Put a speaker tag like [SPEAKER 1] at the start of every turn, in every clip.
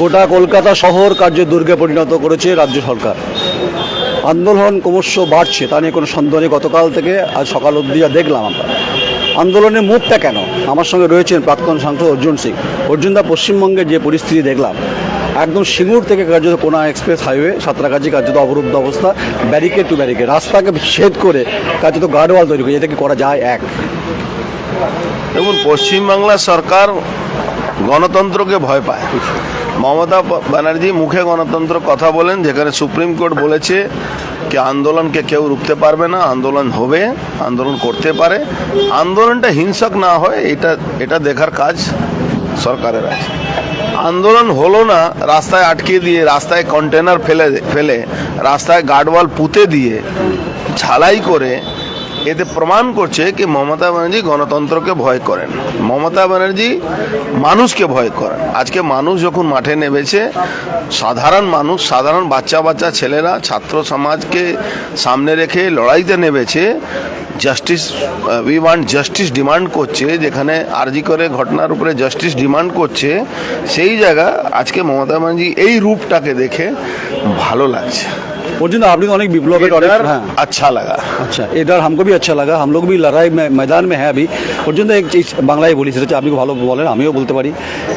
[SPEAKER 1] গোটা কলকাতা শহর কার্য দুর্গে পরিণত করেছে রাজ্য সরকার। আন্দোলন ক্রমশ বাড়ছে, তা নিয়ে কোনো সন্দেহ নেই। গতকাল থেকে আজ সকাল অবধি যা দেখলাম আমরা। আন্দোলনের মুখটা কেন? আমার সঙ্গে রয়েছেন প্রাক্তন সাংসদ অর্জুন সিং। অর্জুনদা পশ্চিমবঙ্গের যে পরিস্থিতি দেখলাম, একদম সিঙ্গুর থেকে কার্যত কোনা এক্সপ্রেস হাইওয়ে, সাঁতরাগাছি কার্যত অবরুদ্ধ অবস্থা, ব্যারিকেড টু ব্যারিকেড, রাস্তাকে ছেদ করে কার্যত গার্ডওয়াল তৈরি করে এটা কি করা যায় এক?
[SPEAKER 2] দেখুন পশ্চিমবাংলা সরকার গণতন্ত্রকে ভয় পায়। মমতা ব্যানার্জি মুখে গণতন্ত্র কথা বলেন, যেখানে সুপ্রিম কোর্ট বলেছে কি আন্দোলনকে কেউ রুখতে পারবে না, আন্দোলন হবে, আন্দোলন করতে পারে। আন্দোলনটা হিংসক না হয়, এটা এটা দেখার কাজ সরকারের আছে। আন্দোলন হলো না, রাস্তায় আটকে দিয়ে, রাস্তায় কন্টেনার ফেলে ফেলে, রাস্তায় গার্ডওয়াল পুঁতে দিয়ে, ঝালাই করে এতে প্রমাণ করছে কি মমতা ব্যানার্জি গণতন্ত্রকে ভয় করেন। মমতা ব্যানার্জি মানুষকে ভয় করেন। আজকে মানুষ যখন মাঠে নেমেছে, সাধারণ মানুষ, সাধারণ বাচ্চা বাচ্চা ছেলেরা, ছাত্র সমাজকে সামনে রেখে লড়াইতে নেমেছে justice we want justice demand করছে, যেখানে আরজি করে ঘটনার উপরে জাস্টিস ডিমান্ড করছে, সেই জায়গা আজকে মমতা ব্যানার্জি এই রূপটাকে দেখে ভালো লাগছে।
[SPEAKER 1] अर्जुन आपने तो अनेक विप्लव
[SPEAKER 2] डर
[SPEAKER 1] हाँ
[SPEAKER 2] अच्छा लगा
[SPEAKER 1] अच्छा ये डर हमको भी अच्छा लगा हम लोग भी लड़ाई में मैदान में है अभी পর্যন্ত এক চিজ বাংলায় বলি সেটা হচ্ছে আপনি ভালো বলেন আমিও বলতে পারি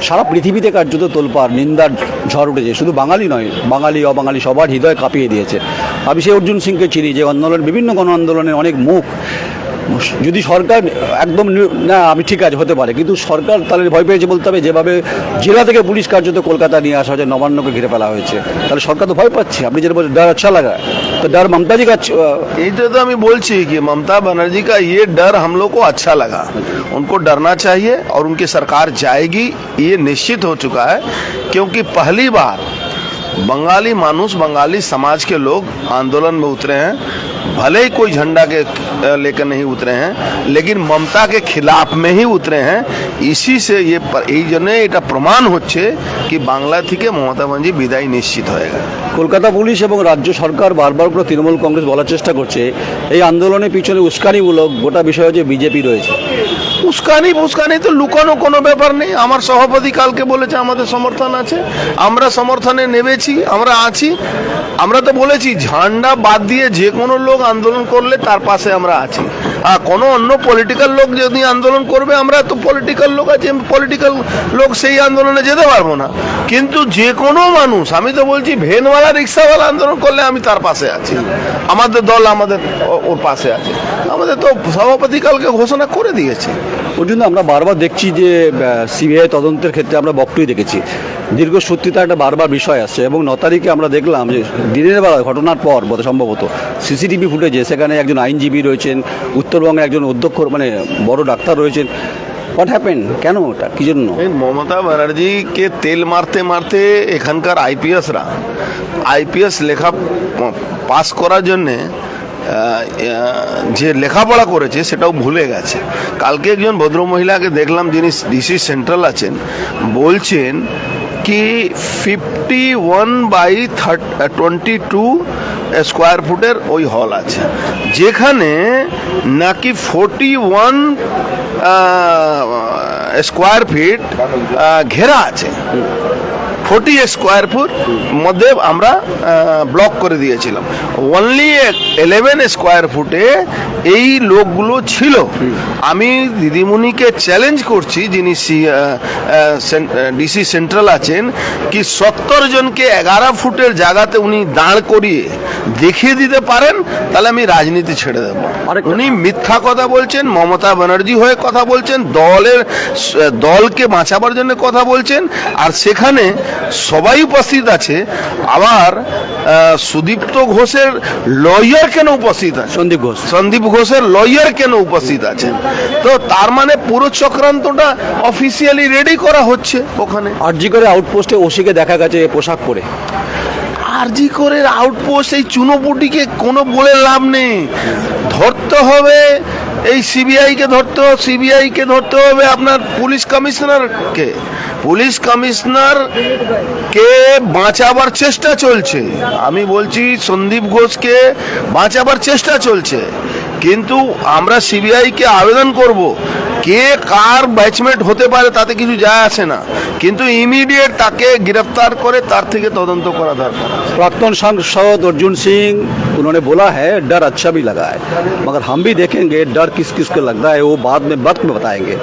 [SPEAKER 1] সারা পৃথিবীতে কার্যত তোলপাড় নিন্দার ঝড় উঠেছে শুধু বাঙালি নয় বাঙালি অবাঙালি সবার হৃদয় কাঁপিয়ে দিয়েছে আমি সেই অর্জুন সিংকে চিনি যে আন্দোলন বিভিন্ন গণ আন্দোলনের অনেক মুখ যদি সরকার একদম নি- না আমি ঠিক আছে হতে পারে কিন্তু সরকার তাহলে ভয় পেয়েছে বলতে হবে যেভাবে জেলা থেকে পুলিশ কার্যত কলকাতা নিয়ে আসা হয়েছে নবান্নকে ঘিরে ফেলা হয়েছে তাহলে সরকার তো ভয় পাচ্ছে আপনি যেটা বলছেন ডর আচ্ছা লাগা তো ডর মমতা জি কা আচ্ছা-
[SPEAKER 2] यही तो আমি বলছি कि ममता बनर्जी का ये डर हम लोग को अच्छा लगा उनको डरना चाहिए और उनकी सरकार जाएगी ये निश्चित हो चुका है क्योंकि पहली बार बंगाली मानुस बंगाली समाज के लोग आंदोलन में उतरे हैं भले ही कोई झंडा के अ, लेकर नहीं उतरे हैं लेकिन ममता के खिलाफ में ही उतरे हैं इसी से ये प- এই জন্য এটা প্রমাণ হচ্ছে কি বাংলা থেকে মমতা ব্যানার্জি বিদায় নিশ্চিত হয়ে গেল
[SPEAKER 1] কলকাতা পুলিশ এবং রাজ্য সরকার বারবার করে তৃণমূল কংগ্রেস বলার চেষ্টা করছে এই আন্দোলনের পিছনে উস্কানিমূলক গোটা বিষয় যে বিজেপি রয়েছে
[SPEAKER 2] উস্কানি ফুস্কানি তো লুকানো কোনো ব্যাপার নেই। আমার সভাপতি কালকে বলেছে, আমাদের সমর্থন আছে। আমরা সমর্থনে নেমেছি, আমরা আছি। আমরা তো বলেছি, ঝান্ডা বাদ দিয়ে যে কোনো লোক আন্দোলন করলে তার পাশে আমরা আছি। আর কোনো অন্য পলিটিক্যাল লোক যদি আন্দোলন করবে, আমরা তো পলিটিক্যাল লোক আছে পলিটিক্যাল লোক সেই আন্দোলনে যেতে পারব না। কিন্তু যে কোনো মানুষ, আমি তো বলছি ভেনওয়ালা রিক্সাওয়ালা আন্দোলন করলে আমি তার পাশে আছি। আমাদের দল আমাদের ওর পাশে আছে। আমাদের তো সভাপতি কালকে ঘোষণা করে দিয়েছে।
[SPEAKER 1] ওর জন্য আমরা বারবার দেখছি যে সিবিআই তদন্তের ক্ষেত্রে আমরা বক্তই দেখেছি। দীর্ঘ দীর্ঘসূত্রিতা একটা বারবার বিষয় আসছে এবং ন তারিখে আমরা দেখলাম যে, দিনের বেলা ঘটনার পর বোধ সম্ভবত সিসিটিভি ফুটেজে সেখানে একজন আইনজীবী রয়েছেন, উত্তরবঙ্গের একজন অধ্যক্ষ মানে বড় ডাক্তার রয়েছেন। হোয়াট হ্যাপেন কেন ওটা? কী জন্য?
[SPEAKER 2] মমতা ব্যানার্জিকে তেল মারতে মারতে এখানকার আইপিএসরা, আইপিএস লেখা পাস করার জন্যে যে লেখাপড়া করেছে সেটাও ভুলে গেছে। কালকে একজন ভদ্রমহিলাকে দেখলাম যিনি ডিসি সেন্ট্রাল আছেন, বলছেন কি fifty one by twenty two square ফুটের ওই হল আছে। যেখানে নাকি ফোরটি ওয়ান স্কোয়ার ফিট ঘেরা আছে। ফোর্টি স্কোয়ার ফুট মধ্যে আমরা ব্লক করে দিয়েছিলাম। অনলি এলেভেন স্কোয়ার ফুটে এই লোকগুলো ছিল। আমি দিদিমণিকে চ্যালেঞ্জ করছি, যিনি ডিসি সেন্ট্রাল আছেন, কি সত্তর জনকে এগারো ফুটের জায়গাতে উনি দাঁড় করিয়ে দেখিয়ে দিতে পারেন তাহলে আমি রাজনীতি ছেড়ে দেবো। উনি মিথ্যা কথা বলছেন মমতা ব্যানার্জি হয়ে কথা বলছেন দলের দলকে বাঁচাবার জন্য কথা বলছেন আর সেখানে সবাই উপস্থিত আছে আবার সুদীপ্ত ঘোষের লয়ার কেন উপস্থিত আছে?
[SPEAKER 1] সন্দীপ ঘোষ।
[SPEAKER 2] সন্দীপ ঘোষের লয়ার কেন উপস্থিত আছেন? তো তার মানে পুরো চক্রান্তটা অফিসিয়ালি রেডি করা হচ্ছে ওখানে।
[SPEAKER 1] আরজি করে আউটপোস্টে ওসিকে দেখা গেছে পোশাক পরে।
[SPEAKER 2] আরজি করে আউটপোস্ট এই চুনোপুটিকে কোনো বলে লাভ নেই। ধরতে হবে, এই সিবিআইকে ধরতে হবে সিবিআইকে ধরতে হবে আপনার পুলিশ কমিশনারকে। পুলিশ কমিশনার কে বাঁচাবার চেষ্টা চলছে। আমি বলছি, সন্দীপ ঘোষকে বাঁচাবার চেষ্টা চলছে। কিন্তু আমরা সিবিআইকে আবেদন করব। কে কার ব্যাচমেট হতে পারে তাতে কিছু যায় আসে না কিন্তু ইমিডিয়েট তাকে গ্রেফতার করে তার থেকে তদন্ত করা দরকার
[SPEAKER 1] प्राक्तन सांसद अर्जुन सिंह उन्होंने बोला है डर अच्छा भी लगा है मगर हम भी देखेंगे डर किस किस को लगता है वो बाद में वक्त में बताएंगे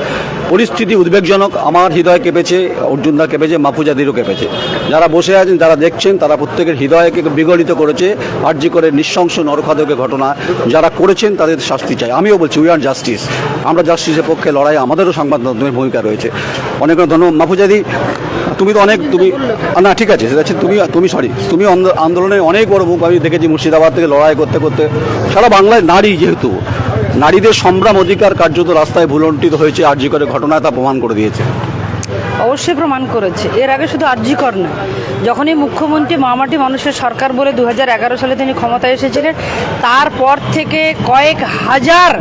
[SPEAKER 1] পরিস্থিতি উদ্বেগজনক, আমার হৃদয় কেঁপেছে অর্জুন দা কেঁপেছে, মাফুজাদিরও কেঁপেছে। যারা বসে আছেন, যারা দেখছেন, তারা প্রত্যেকের হৃদয়কে বিগলিত করেছে আর্জি করে নৃশংস নরখাদকের ঘটনা যারা করেছেন, তাদের শাস্তি চাই। আমিও বলছি উই আর জাস্টিস আমরা জাস্টিসের পক্ষে লড়াই, আমাদেরও সংবাদ মাধ্যমের ভূমিকা রয়েছে। অনেক ধন্যবাদ। মাফুজাদি, তুমি তো অনেক, তুমি না, ঠিক আছে, সেটা তুমি তুমি সরি তুমি আন্দোলনে অনেক বড় মুখ আমি দেখেছি মুর্শিদাবাদ থেকে লড়াই করতে করতে। সারা বাংলায় নারী যেহেতু নারীদের সম্ভ্রাম অধিকার কার্যত রাস্তায় ভুলণ্ঠিত হয়েছে আর্জি করে ঘটনা তা প্রমাণ করে দিয়েছে।
[SPEAKER 3] অবশ্যই প্রমাণ করেছে। এর আগে শুধু আর্যিকর নয় যখনই মুখ্যমন্ত্রী মামাটি মানুষের সরকার বলে দু হাজার এগারো সালে তিনি ক্ষমতায় এসেছিলেন, তারপর থেকে কয়েক হাজার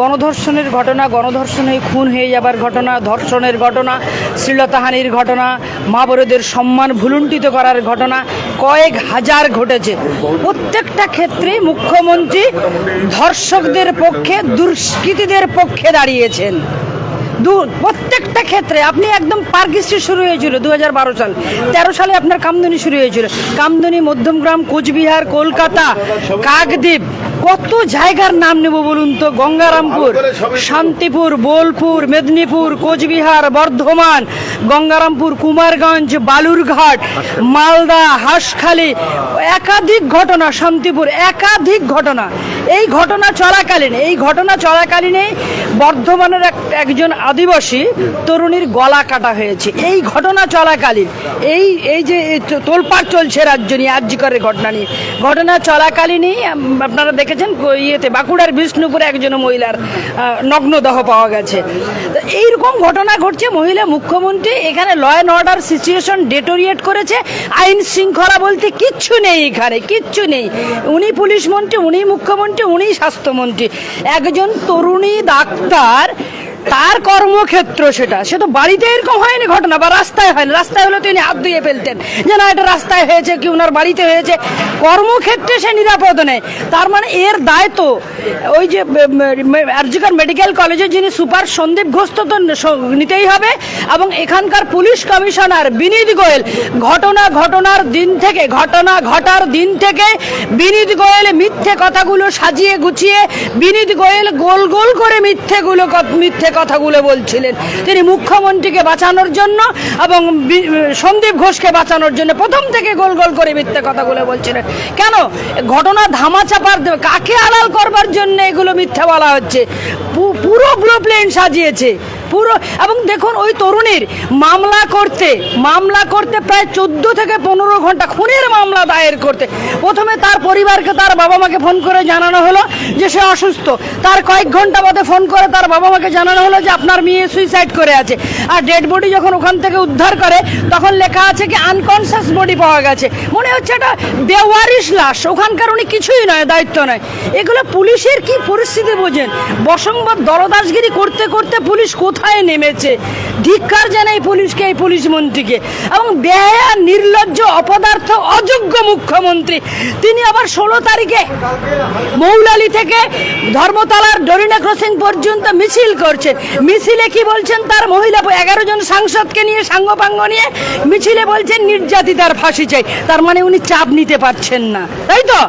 [SPEAKER 3] গণধর্ষণের ঘটনা, গণধর্ষণ হয়ে খুন হয়ে যাবার ঘটনা, ধর্ষণের ঘটনা, শ্লীলতাহানির ঘটনা, মা বড়দের সম্মান ভুলুণ্ঠিত করার ঘটনা কয়েক হাজার ঘটেছে। প্রত্যেকটা ক্ষেত্রে মুখ্যমন্ত্রী ধর্ষকদের পক্ষে, দুষ্কৃতীদের পক্ষে দাঁড়িয়েছেন। দু, প্রত্যেকটা ক্ষেত্রে আপনি একদম পার্ক হিস্ট্রি শুরু হয়েছিল দু হাজার বারো সাল। তেরো সালে আপনার কামদুনি শুরু হয়েছিল। কামদুনি মধ্যমগ্রাম, কোচবিহার, কলকাতা, কাকদ্বীপ। কত জায়গার নাম নেব বলুন তো? গঙ্গারামপুর শান্তিপুর বোলপুর মেদিনীপুর কোচবিহার বর্ধমান গঙ্গারামপুর কুমারগঞ্জ বালুরঘাট মালদা হাঁসখালি। একাধিক ঘটনা শান্তিপুর একাধিক ঘটনা। এই ঘটনা চলাকালীন এই ঘটনা চলাকালীনে বর্ধমানের এক একজন আদিবাসী তরুণীর গলা কাটা হয়েছে। এই ঘটনা চলাকালীন, এই এই যে তোলপাড় চলছে রাজ্য নিয়ে আর্যিকরের ঘটনা নিয়ে। ঘটনা চলাকালীনই আপনারা দেখেছেন ইয়েতে বাঁকুড়ার বিষ্ণুপুরে একজন মহিলার নগ্নদেহ পাওয়া গেছে। এইরকম ঘটনা ঘটছে, মহিলা মুখ্যমন্ত্রী এখানে law and order situation deteriorate করেছে, আইন শৃঙ্খলা বলতে কিচ্ছু নেই এখানে, কিচ্ছু নেই। উনি পুলিশ মন্ত্রী, উনি মুখ্যমন্ত্রী, উনি স্বাস্থ্যমন্ত্রী। একজন তরুণী ডাক্তার তার কর্মক্ষেত্র সেটা। সে তো বাড়িতে এরকম হয়নি ঘটনা, বা রাস্তায় হয়নি। রাস্তায় হলে তিনি হাত ধুয়ে ফেলতেন। যে না, এটা রাস্তায় হয়েছে, কি ওনার বাড়িতে হয়েছে। কর্মক্ষেত্রে সে নিরাপদ নেই। তার মানে এর দায় তো ওই যে আরজিকার মেডিকেল কলেজের যিনি সুপার সন্দীপ ঘোষ তো নিতেই হবে। এবং এখানকার পুলিশ কমিশনার বিনীত গোয়েল, ঘটনা ঘটনার দিন থেকে, ঘটনা ঘটার দিন থেকে বিনীত গোয়েল মিথ্যে কথাগুলো সাজিয়ে গুছিয়ে, বিনীত গোয়েল গোল গোল করে মিথ্যেগুলো মিথ্যে কথাগুলো বলছিলেন। তিনি মুখ্যমন্ত্রীকে বাঁচানোর জন্য এবং সন্দীপ ঘোষকে বাঁচানোর জন্য প্রথম থেকে গোল গোল করে মিথ্যে কথাগুলো বলছিলেন। কেন? ঘটনা ধামাচাপার চাপার কাকে আড়াল করবার জন্য এগুলো মিথ্যা বলা হচ্ছে? পুরো ব্লু প্লেন সাজিয়েছে। পুরো এবং দেখুন ওই তরুণীর মামলা করতে মামলা করতে প্রায় চোদ্দ থেকে পনেরো ঘণ্টা খুনের মামলা দায়ের করতে। প্রথমে তার পরিবারকে তার বাবা মাকে ফোন করে জানানো হলো যে সে অসুস্থ। তার কয়েক ঘণ্টা বাদে ফোন করে তার বাবা মাকে জানানো হলো যে আপনার মেয়ে সুইসাইড করে আছে। আর ডেড বডি যখন ওখান থেকে উদ্ধার করে, তখন লেখা আছে কি আনকনসিয়াস বডি পাওয়া গেছে। মনে হচ্ছে এটা বেওয়ারিশ লাশ। ওখানকার উনি কিছুই নয়, দায়িত্ব নয়। এগুলো পুলিশের কি পরিস্থিতি বোঝেন? বসংবাদ দলদাসগিরি করতে করতে পুলিশ কোথায় নেমেছে? ধিক্কার জানাই পুলিশকে, এই পুলিশ মন্ত্রীকে। এবং বেহায়া, নির্লজ্জ, অপদার্থ, অযোগ্য মুখ্যমন্ত্রী। তিনি আবার ষোলো তারিখে মৌলালি থেকে ধর্মতলার ডরিনা ক্রসিং পর্যন্ত মিছিল করছেন। মিছিলে কি বলছেন? তার মহিলা, এগারো জন সাংসদকে নিয়ে, সাঙ্গপাঙ্গ নিয়ে মিছিলে বলছেন, নির্যাতিতার ফাঁসি চাই। তার মানে উনি চাপ নিতে পারছেন না। তাই তো?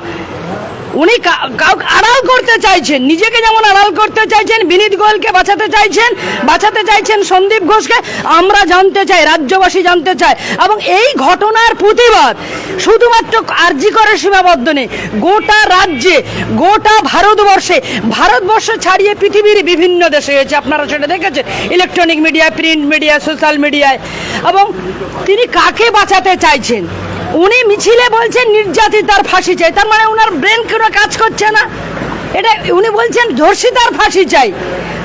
[SPEAKER 3] উনি কাউকে আড়াল করতে চাইছেন, নিজেকে যেমন আড়াল করতে চাইছেন, বিনীত গোয়েলকে বাঁচাতে চাইছেন বাঁচাতে চাইছেন সন্দীপ ঘোষকে, আমরা জানতে চাই, রাজ্যবাসী জানতে চায়। এবং এই ঘটনার প্রতিবাদ শুধুমাত্র আর্জি করে সীমাবদ্ধ নেই, গোটা রাজ্যে, গোটা ভারতবর্ষে, ভারতবর্ষ ছাড়িয়ে পৃথিবীর বিভিন্ন দেশে হয়েছে। আপনারা সেটা দেখেছেন? Electronic media print media social মিডিয়ায়। এবং তিনি কাকে বাঁচাতে চাইছেন? উনি মিছিলে বলছেন নির্যাতিতার ফাঁসি চাই। তার মানে ওনার ব্রেন কোনো কাজ করছে না? এটা উনি বলছেন ধর্ষিতার ফাঁসি চাই।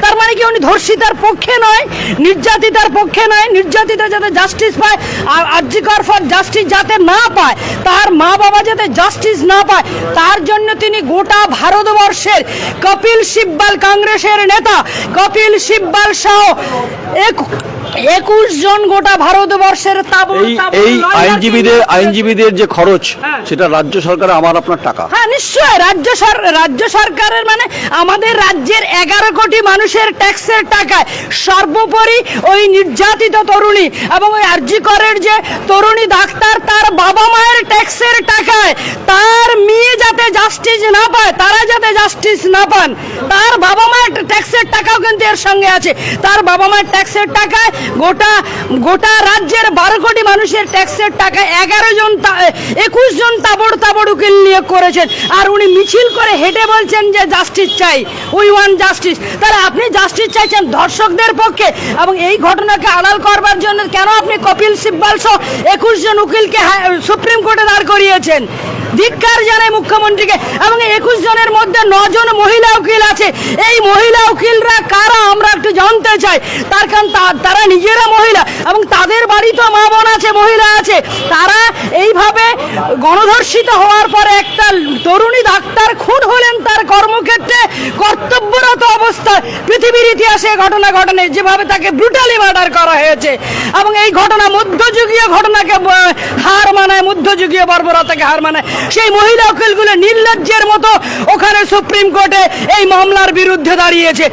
[SPEAKER 3] তার মানে কি উনি ধর্ষিতার পক্ষে নয়, নির্যাতিতার পক্ষে নয়, নির্যাতিতা যাতে জাস্টিস পায়, আর আর্যিকর ফর জাস্টিস যাতে না পায়, তার মা বাবা যাতে জাস্টিস না পায়, তার জন্য তিনি গোটা ভারতবর্ষের কপিল সিব্বাল কংগ্রেসের নেতা, কপিল সিব্বাল শাহ এক একুশ জন গোটা ভারতবর্ষের
[SPEAKER 1] এই আইনজীবীদের আইনজীবীদের যে খরচ
[SPEAKER 3] হ্যাঁ।
[SPEAKER 1] সেটা রাজ্য সরকার আমার আপনার টাকা।
[SPEAKER 3] হ্যাঁ নিশ্চয় রাজ্য রাজ্য সরকারের মানে আমাদের রাজ্যের এগারো কোটি মানুষের ট্যাক্সের টাকায় সর্বোপরি ওই নির্যাতিত তরুণী এবং ওই আরজি করের যে তরুণী ডাক্তার তার বাবা মায়ের ট্যাক্সের টাকায় তার মেয়ে যাতে জাস্টিস না পায় তারা যাতে জাস্টিস না পান তার বাবা মায়ের ট্যাক্সের টাকাও কিন্তু এর সঙ্গে আছে। তার বাবা মায়ের ট্যাক্সের টাকায় গোটা গোটা রাজ্যের বারো কোটি মানুষের ট্যাক্সের টাকা, এগারো জন একুশ জন তাবড় তাবড় উকিল নিয়ে করেছেন। আর উনি মিছিল করে হেঁটে বলছেন যে জাস্টিস চাই। উই ওয়ান জাস্টিস তাহলে আপনি জাস্টিস চাইছেন ধর্ষকদের পক্ষে এবং এই ঘটনাকে আড়াল করবার জন্য কেন আপনি কপিল সিব্বাল সহ একুশ জন উকিলকে সুপ্রিম কোর্টে দাঁড় করিয়েছেন? ধিক্কার জানায় মুখ্যমন্ত্রীকে। এবং একুশ জনের মধ্যে নজন মহিলা উকিল আছে। এই মহিলা উকিলরা কারা আমরা একটু জানতে চাই। তার কারণ তারা নিজেরা মহিলা এবং তাদের বাড়িতেও মা বোন আছে, মহিলা আছে। তারা এইভাবে গণধর্ষিত হওয়ার পরে একটা তরুণী ডাক্তার খুন হলেন তার কর্মক্ষেত্রে কর্তব্যরত অবস্থায়। পৃথিবীর ইতিহাসে ঘটনা ঘটনে, যেভাবে তাকে ব্রুটালি মার্ডার করা হয়েছে এবং এই ঘটনা মধ্যযুগীয় ঘটনাকে হার মানায়, মধ্যযুগীয় বর্বরতাকে হার মানায়। সেই মহিলা উকিলগুলো নির্লজ্জের মতো ওখানে সুপ্রিম কোর্টে এই মামলার বিরুদ্ধে দাঁড়িয়েছে।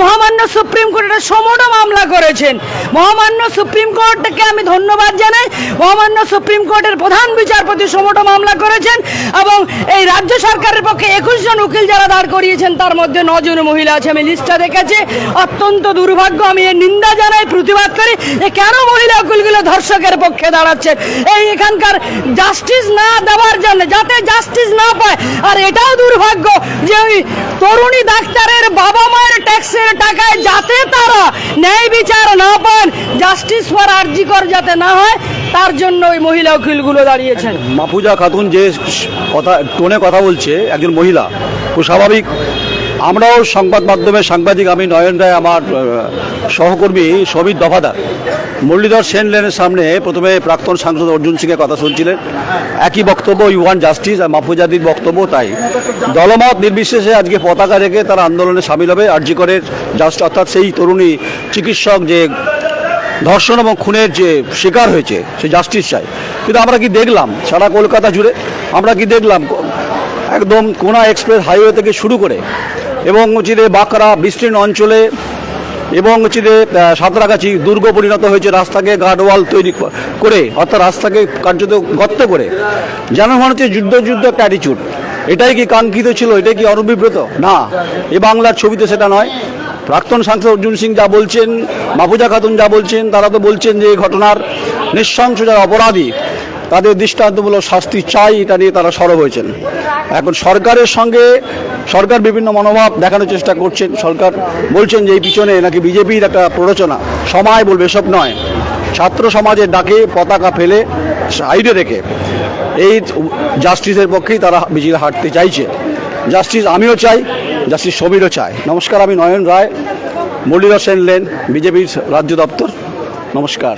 [SPEAKER 3] মহামান্য সুপ্রিম কোর্টে সমোটো মামলা করেছেন। মহামান্য সুপ্রিম কোর্টকে আমি ধন্যবাদ জানাই। মহামান্য সুপ্রিম কোর্টের প্রধান বিচারপতি সমোটো মামলা করেছেন এবং এই রাজ্য সরকারের পক্ষে একুশ জন উকিল যারা দাঁড় করিয়েছেন, তার মধ্যে নজন মহিলা আছে। আমি লিস্টটা দেখেছি। অত্যন্ত দুর্ভাগ্য, আমি এর নিন্দা জানাই, প্রতিবাদ করি যে কেন মহিলা উকিলগুলো ধর্ষকের পক্ষে দাঁড়াচ্ছে। এই এখানকার জাস্টিস না দেওয়ার জন্য, যাতে জাস্টিস না পায়। আর এটাও দুর্ভাগ্য যে ওই তরুণী ডাক্তারের বাবা মায়ের ট্যাক্সের টাকায় যাতে তারা ন্যায় বিচার না পান জাস্টিস ফর আর্জিকর যাতে না হয়, তার জন্য ওই মহিলা উকিলগুলো দাঁড়িয়েছেন।
[SPEAKER 1] মাফুজা খাতুন যে কথা, টোনে কথা বলছে, একজন মহিলা। খুব স্বাভাবিক, আমরাও সংবাদ মাধ্যমে সাংবাদিক আমি নয়ন রায়, আমার সহকর্মী সবিত দফাদার। মুরলীধর সেন লেনের সামনে প্রথমে প্রাক্তন সাংসদ অর্জুন সিংয়ের কথা শুনছিলেন। একই বক্তব্য ইউ ওয়ান জাস্টিস আর মাহফুজাদির বক্তব্য তাই। দলমত নির্বিশেষে আজকে পতাকা রেখে তারা আন্দোলনে সামিল হবে। আরজিকরের জাস্ট অর্থাৎ সেই তরুণী চিকিৎসক যে ধর্ষণ এবং খুনের যে শিকার হয়েছে, সে জাস্টিস চাই কিন্তু আমরা কি দেখলাম, সারা কলকাতা জুড়ে আমরা কি দেখলাম, একদম কোনা এক্সপ্রেস হাইওয়ে থেকে শুরু করে এবং হচ্ছে বাঁকড়া বিস্তীর্ণ অঞ্চলে এবং হচ্ছে যে সাঁতরাগাছি দুর্গ পরিণত হয়েছে রাস্তাকে গার্ডওয়াল তৈরি করে, অর্থাৎ রাস্তাকে কার্যত গর্ত করে। যেন মনে হচ্ছে যুদ্ধ যুদ্ধ একটা অ্যাটিচিউড এটাই কি কাঙ্ক্ষিত ছিল? এটাই কি অনবিব্রত না। এ বাংলার ছবিতে সেটা নয়। প্রাক্তন সাংসদ অর্জুন সিং যা বলছেন মাহফুজা খাতুন যা বলছেন, তারা তো বলছেন যে এই ঘটনার নৃশংস যারা অপরাধী, তাদের দৃষ্টান্তমূলক শাস্তি চাই, এটা নিয়ে তারা সরব হয়েছেন। এখন সরকারের সঙ্গে সরকার বিভিন্ন মনোভাব দেখানোর চেষ্টা করছেন। সরকার বলছেন যে এই পিছনে নাকি বিজেপির একটা প্ররোচনা। সময় বলবে এসব নয়। ছাত্র সমাজের ডাকে পতাকা ফেলে সাইডে রেখে এই জাস্টিসের পক্ষেই তারা মিছিলে হাঁটতে চাইছে। জাস্টিস আমিও চাই। জাস্টিস সমীরও চায়। নমস্কার আমি নয়ন রায় মুরলীধর সেন লেন বিজেপির রাজ্য দপ্তর। নমস্কার।